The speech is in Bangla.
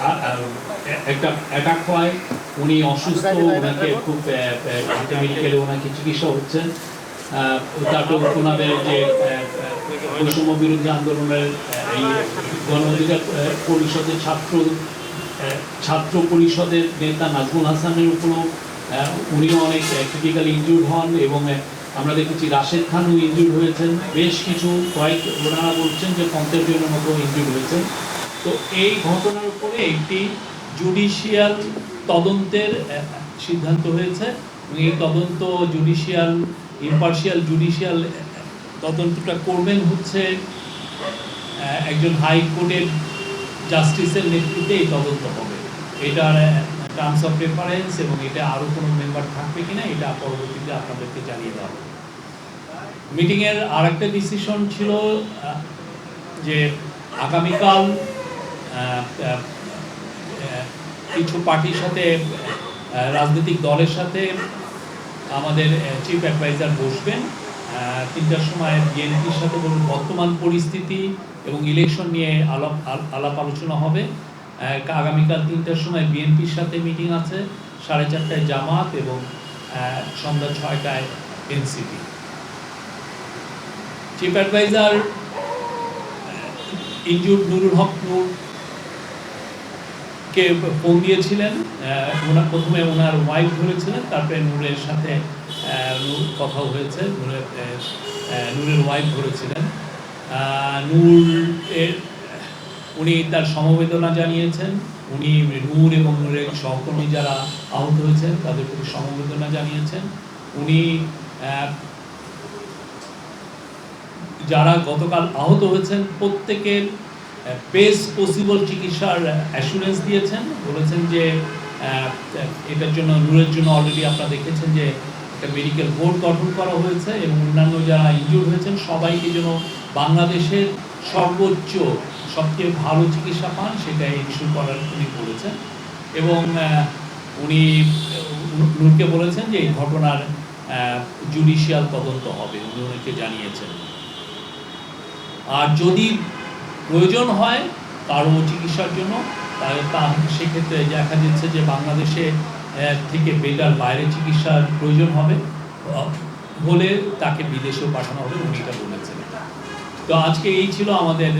আ- আ- একটা অ্যাটাক হয়। উনি অসুস্থ ওনাকে খুব মেডিকেলে ওনাকে চিকিৎসা হচ্ছেন তারপর ওনাদের যে বৈষম্য বিরোধী আন্দোলনের এই গণ অধিকার পরিষদের ছাত্র ছাত্র পরিষদের নেতা নাজমুল হাসানের উপরও উনিও অনেক ক্রিটিক্যালি ইনজুর্ড হন এবং আমরা দেখেছি রাশেদ খানও ইনজুর্ড হয়েছেন। বেশ কিছু কয়েক ওনারা বলছেন যে পঞ্চাশ জনের মতো ইনজুর্ড হয়েছেন। তো এই ঘটনার উপরে একটি জুডিশিয়াল তদন্তের সিদ্ধান্ত হয়েছে এই তদন্ত জুডিশিয়াল, ইম্পার্শিয়াল জুডিশিয়াল তদন্তটা করবেন হচ্ছে একজন হাইকোর্টের জাস্টিসের নেতৃত্বে এই তদন্ত হবে। এটার টার্মস অফ রেফারেন্স এবং এটা আরও কোনো মেম্বার থাকবে কিনা, এটা পরবর্তীতে আপনাদেরকে জানিয়ে দেওয়া হবে। মিটিংয়ের আর একটা ডিসিশন ছিল যে আগামীকাল কিছু পার্টির সাথে রাজনৈতিক দলের সাথে আমাদের চিফ অ্যাডভাইজার বসবেন। তিনটার সময় বিএনপির সাথে বলুন, বর্তমান পরিস্থিতি এবং ইলেকশন নিয়ে আলাপ আল- আলাপ আলোচনা হবে। আগামীকাল তিনটার সময় বিএনপির সাথে মিটিং আছে, সাড়ে চারটায় জামাত এবং সন্ধ্যা ছয়টায় এনসিপি। চিফ অ্যাডভাইজার ইনজুর নুরুল হক নূর কে ফোন দিয়েছিলেন ওনার প্রথমে ওনার ওয়াইফ ধরেছিলেন, তারপরে নূরের সাথে কথা হয়েছে, নূরের নূরের ওয়াইফ ধরেছিলেন। নূর এর উনি তার সমবেদনা জানিয়েছেন। উনি নূর এবং নূরের সহকর্মী যারা আহত হয়েছেন, তাদের প্রতি সমবেদনা জানিয়েছেন। উনি যারা গতকাল আহত হয়েছেন, প্রত্যেকের বেস্ট পসিবল চিকিৎসার অ্যাসুরেন্স দিয়েছেন। বলেছেন যে এটার জন্য, নূরের জন্য অলরেডি আপনারা দেখেছেন যে, একটা মেডিকেল বোর্ড গঠন করা হয়েছে এবং অন্যান্য যারা ইনজুর হয়েছেন, সবাইকে যেন বাংলাদেশের সর্বোচ্চ সবচেয়ে ভালো চিকিৎসা পান সেটা ইস্যু করার উনি বলেছেন এবং উনি নূরকে বলেছেন যে এই ঘটনার জুডিশিয়াল তদন্ত হবে, উনি ওনাকে জানিয়েছেন। আর যদি প্রয়োজন হয় কারও চিকিৎসার জন্য, তাহলে তা সেক্ষেত্রে দেখা যাচ্ছে যে বাংলাদেশে থেকে বেটার বাইরে চিকিৎসার প্রয়োজন হবে। হলে তাকে বিদেশেও পাঠানো হবে, উনি এটা বলেছেন। তো আজকে এই ছিল আমাদের।